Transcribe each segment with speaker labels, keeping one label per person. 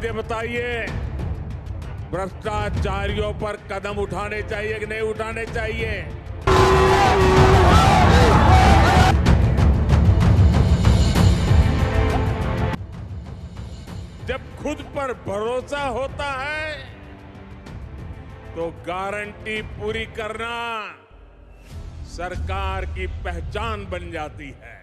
Speaker 1: मुझे बताइए, भ्रष्टाचारियों पर कदम उठाने चाहिए कि नहीं उठाने चाहिए? जब खुद पर भरोसा होता है तो गारंटी पूरी करना सरकार की पहचान बन जाती है।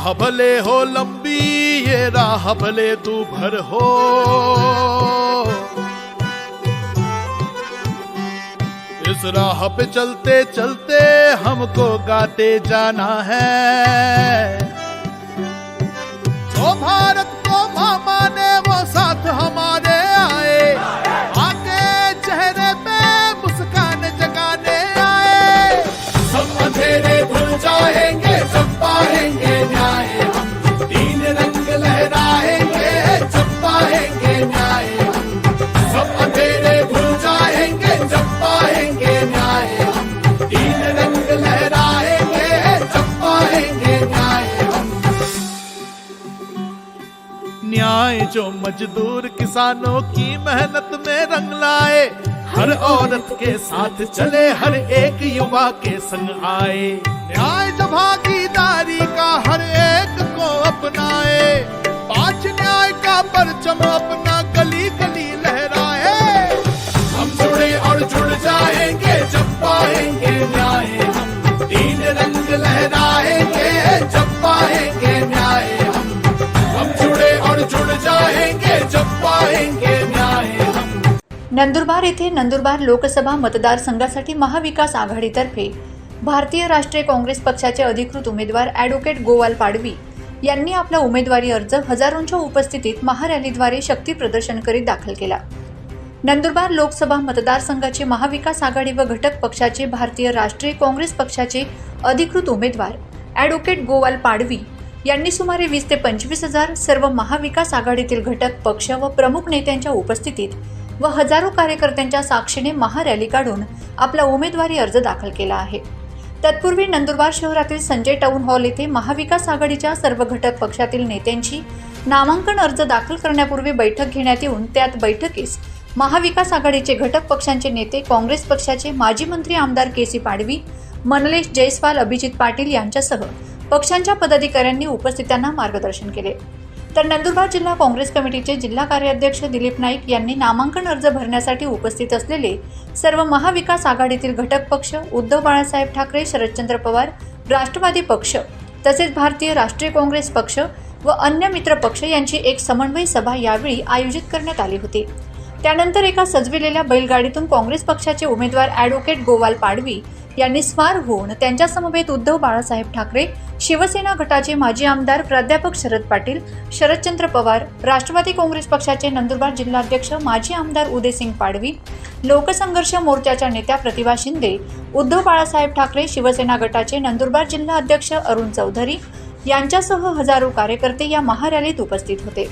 Speaker 2: राह भले हो लंबी, ये राह भले तू भर हो। इस राह पे चलते चलते हमको गाते जाना है। ओ भारत जो मजदूर किसानों की मेहनत में रंग लाए हर औरत के साथ चले हर एक युवा के संग आए। न्याय भागीदारी का हर एक को अपनाए पाँच न्याय का परचम अपना गली गली
Speaker 3: नंदुरबार येथे नंदुरबार लोकसभा मतदारसंघासाठी महाविकास आघाडीतर्फे भारतीय राष्ट्रीय काँग्रेस पक्षाचे अधिकृत उमेदवार ॲडव्होकेट गोवाल पाडवी यांनी आपला उमेदवारी अर्ज हजारोंच्या उपस्थितीत महारॅलीद्वारे शक्ती प्रदर्शन करीत दाखल केला. नंदुरबार लोकसभा मतदारसंघाचे महाविकास आघाडी व घटक पक्षाचे भारतीय राष्ट्रीय काँग्रेस पक्षाचे अधिकृत उमेदवार ॲडव्होकेट गोवाल पाडवी यांनी सुमारे वीस ते पंचवीस हजार सर्व महाविकास आघाडीतील घटक पक्ष व प्रमुख नेत्यांच्या उपस्थितीत व हजारो कार्यकर्त्यांच्या साक्षीने महारॅली काढून आपला उमेदवारी अर्ज दाखल केला आहे. तत्पूर्वी नंदुरबार शहरातील संजय टाऊन हॉल येथे महाविकास आघाडीच्या सर्व घटक पक्षातील नेत्यांची नामांकन अर्ज दाखल करण्यापूर्वी बैठक घेण्यात येऊन त्यात बैठकीस महाविकास आघाडीचे घटक पक्षांचे नेते काँग्रेस पक्षाचे माजी मंत्री आमदार के सी पाडवी मनलेश जयस्वाल अभिजित पाटील यांच्यासह पक्षांच्या पदाधिकाऱ्यांनी उपस्थितांना मार्गदर्शन केले. तर नंदुरबार जिल्हा काँग्रेस कमिटीचे जिल्हा कार्याध्यक्ष दिलीप नाईक यांनी नामांकन अर्ज भरण्यासाठी उपस्थित असलेले सर्व महाविकास आघाडीतील घटक पक्ष उद्धव बाळासाहेब ठाकरे शरदचंद्र पवार राष्ट्रवादी पक्ष तसेच भारतीय राष्ट्रीय काँग्रेस पक्ष व अन्य मित्र पक्ष यांची एक समन्वय सभा यावेळी आयोजित करण्यात आली होती. त्यानंतर एका सजविलेल्या बैलगाडीतून काँग्रेस पक्षाचे उमेदवार ॲडव्होकेट गोवाल पाडवी यांनी स्वार होऊन त्यांच्या समवेत उद्धव बाळासाहेब ठाकरे शिवसेना गटाचे माजी आमदार प्राध्यापक शरद पाटील शरदचंद्र पवार राष्ट्रवादी काँग्रेस पक्षाचे नंदुरबार जिल्हाध्यक्ष माजी आमदार उदयसिंग पाडवी लोकसंघर्ष मोर्चाच्या नेत्या प्रतिभा शिंदे उद्धव बाळासाहेब ठाकरे शिवसेना गटाचे नंदुरबार जिल्हा अध्यक्ष अरुण चौधरी यांच्यासह हजारो कार्यकर्ते या महारॅलीत उपस्थित होते.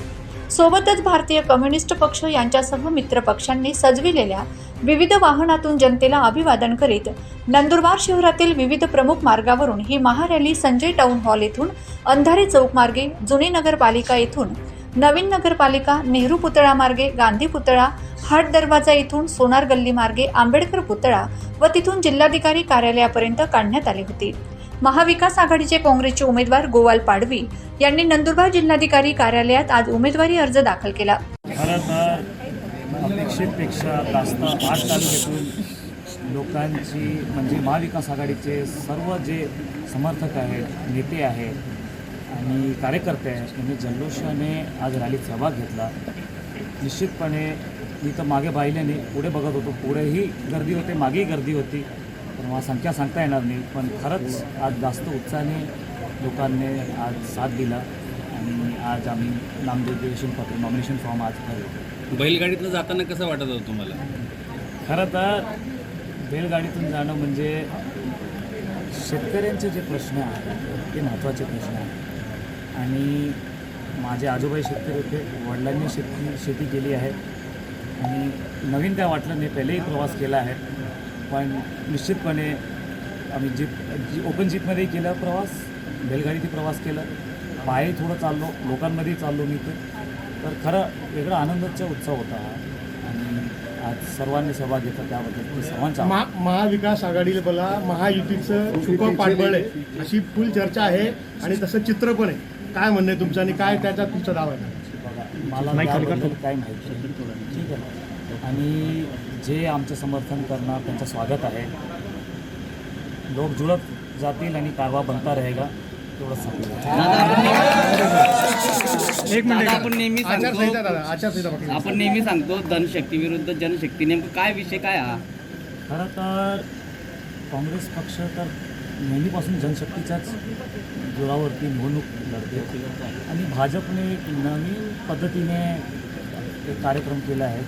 Speaker 3: सोबतच भारतीय कम्युनिस्ट पक्ष यांच्यासह मित्र पक्षांनी सजविलेल्या विविध वाहनातून जनतेला अभिवादन करीत नंदुरबार शहरातील विविध प्रमुख मार्गावरून ही महारॅली संजय टाउन हॉल येथून अंधारे चौक मार्गे जुनी नगरपालिका येथून नवीन नगरपालिका नेहरू पुतळा मार्गे गांधी पुतळा हाट दरवाजा येथून सोनार गल्ली मार्गे आंबेडकर पुतळा व तिथून जिल्हाधिकारी कार्यालयापर्यंत काढण्यात आली होती. महाविकास आघाडीचे काँग्रेसचे उमेदवार गोवाल पाडवी यांनी नंदुरबार जिल्हाधिकारी कार्यालयात आज उमेदवारी अर्ज दाखल केला.
Speaker 4: तर जास्त आठ तालुक्यातून लोकांची म्हणजे महाविकास आघाडीचे सर्व जे समर्थक आहेत नेते आहेत आणि कार्यकर्ते आहेत त्यांनी जल्लोषाने आज रॅलीत सहभाग घेतला. निश्चितपणे मी तर मागे पाहिल्याने नाही पुढे बघत होतो पुढेही गर्दी होते मागेही गर्दी होती. तर मला संख्या सांगता येणार नाही पण खरंच आज जास्त उत्साहाने लोकांनी आज साथ दिला. आणि आज आम्ही नामनिर्देशन पत्र नॉमिनेशन फॉर्म आज भरलो.
Speaker 5: बैलगाडीतनं जाताना कसं वाटत होतं तुम्हाला?
Speaker 4: खरं तर बैलगाडीतून जाणं म्हणजे शेतकऱ्यांचे जे प्रश्न आहेत ते महत्त्वाचे प्रश्न आहेत. आणि माझे आजोबाई शेतकरी होते वडिलांनी शेती शेती केली आहे. आणि नवीन काय वाटलं नाही पहिलेही प्रवास केला आहे. पण निश्चितपणे आम्ही जीप जी ओपन जीपमध्येही केला प्रवास बैलगाडीतही प्रवास केला. पायी थोडं चाललो लोकांमध्येही चाललो मी तर तर खरं वेगळा आनंदाचा उत्सव होता हा. आणि आज सर्वांनी सहभाग घेतला त्याबद्दल. मी सर्वांचा.
Speaker 6: महा महाविकास आघाडीला बोला महायुतीचं छुपं पाठबळ आहे. अशी फुल चर्चा आहे आणि तसं चित्र पण आहे. काय म्हणणं आहे तुमचं आणि काय त्याचा तुमचा दावा आहे?
Speaker 4: बघा मला त्याबद्दल काय माहिती नाही. ठीक आहे. आणि जे आमचं समर्थन करणार त्यांचं स्वागत आहे. लोक जुळत जातील आणि कारवा बनता रहेगा. सांगतो
Speaker 7: दादा आपण नेहमी सांगतो. आपण नेहमी सांगतो धनशक्ती विरुद्ध जनशक्ती. नेमकं काय विषय काय हा?
Speaker 4: खरं तर काँग्रेस पक्ष तर नेहमीपासून जनशक्तीच्याच जोरावरती निवडणूक लढते. आणि भाजपने एक नवीन पद्धतीने एक कार्यक्रम केला आहे.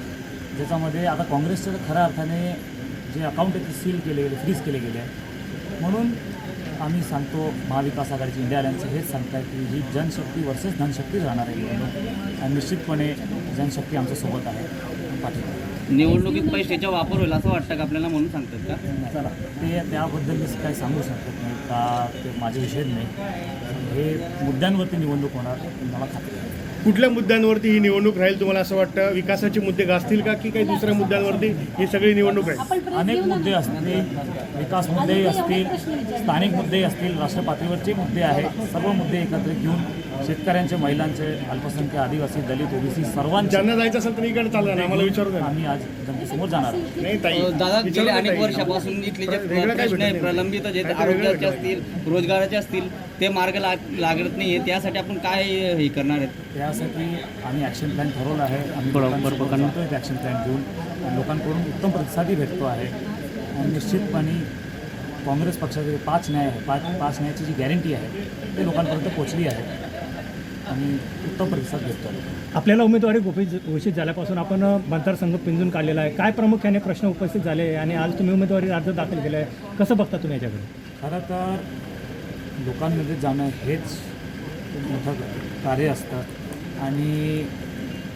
Speaker 4: ज्याच्यामध्ये आता काँग्रेसचं तर खऱ्या अर्थाने जे अकाउंट आहे ते सील केले गेले फ्रीज केले गेले आहे. म्हणून आम्ही सांगतो महाविकास आघाडीची इंडिया अलायन्स हेच सांगताय की ही जनशक्ती वर्सेस धनशक्ती राहणार आहे निवडणूक आणि निश्चितपणे जनशक्ती आमच्यासोबत आहे. पाठिंबा
Speaker 7: निवडणुकीत पैशाचा वापर होईल असं वाटतं का आपल्याला म्हणून सांगतात का?
Speaker 4: चला ते त्याबद्दल मी काही सांगू शकत नाही का ते माझे विषय नाही. हे मुद्द्यांवरती निवडणूक होणार मला खात्री आहे.
Speaker 6: कुठल्या मुद्द्यांवरती ही निवडणूक राहील तुम्हाला असं वाटतं? विकासाचे मुद्दे गाजतील का की काही दुसऱ्या मुद्द्यांवरती ही सगळी निवडणूक राहील?
Speaker 4: अनेक मुद्दे असतील. विकास मुद्देही असतील स्थानिक मुद्देही असतील राष्ट्र पातळीवरचे मुद्दे आहेत. सर्व मुद्दे एकत्रित घेऊन शेतकऱ्यांचे महिलांचे अल्पसंख्याक आदिवासी दलित ओबीसी सर्वांचे.
Speaker 6: ज्यांना जायचं असेल तर इकडे चालणार ना आम्हाला विचारू द्या
Speaker 4: आम्ही आज जनतेसमोर जाणार आहोत.
Speaker 6: नाही ताई
Speaker 7: दादा
Speaker 6: विचारू
Speaker 7: गेल्या
Speaker 6: द्या
Speaker 7: अनेक
Speaker 6: ताई.
Speaker 7: वर्षापासून इथले जे
Speaker 6: वेगळं काय
Speaker 7: प्रश्न आहे
Speaker 6: भेटत नाही.
Speaker 7: प्रलंबित जे
Speaker 6: काहीतरी वेगळं
Speaker 7: आरोग्याचे असतील रोजगाराचे असतील ते मार्ग लाग लागत नाही आहे त्यासाठी आपण काय हे करणार आहेत?
Speaker 4: त्यासाठी आम्ही ॲक्शन प्लॅन ठरवलं आहे. आम्ही लोकांसोबत जातोय ते ॲक्शन प्लॅन घेऊन. आणि लोकांकडून उत्तम प्रतिसादही भेटतो आहे. आणि निश्चितपणे काँग्रेस पक्षाचे पाच न्याय आहे पाच पाच न्यायाची जी गॅरंटी आहे ते लोकांपर्यंत पोचली आहे. आणि उत्तम प्रतिसाद भेटतो
Speaker 8: आपल्याला उमेदवारी घोषित घोषित झाल्यापासून आपण मतदारसंघ पिंजून काढलेला आहे. काय प्रामुख्याने प्रश्न उपस्थित झाले आणि आज तुम्ही उमेदवारी अर्ज दाखल केला आहे? कसं बघता तुम्ही याच्याकडे?
Speaker 4: खरं तर लोकांमध्ये जाणं हेच मोठं कार्य असतं. आणि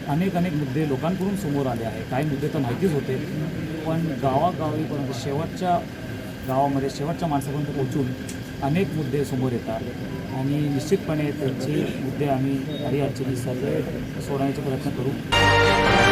Speaker 4: अनेक अनेक मुद्दे लोकांकडून समोर आले आहे काही मुद्दे तर माहितीच होते. पण गावागावीपर्यंत शेवटच्या गावामध्ये शेवटच्या माणसापर्यंत पोहोचून अनेक मुद्दे समोर येतात. आणि निश्चितपणे त्यांचे मुद्दे आम्ही काही अडचणी सर्व सोडवण्याचा प्रयत्न करू.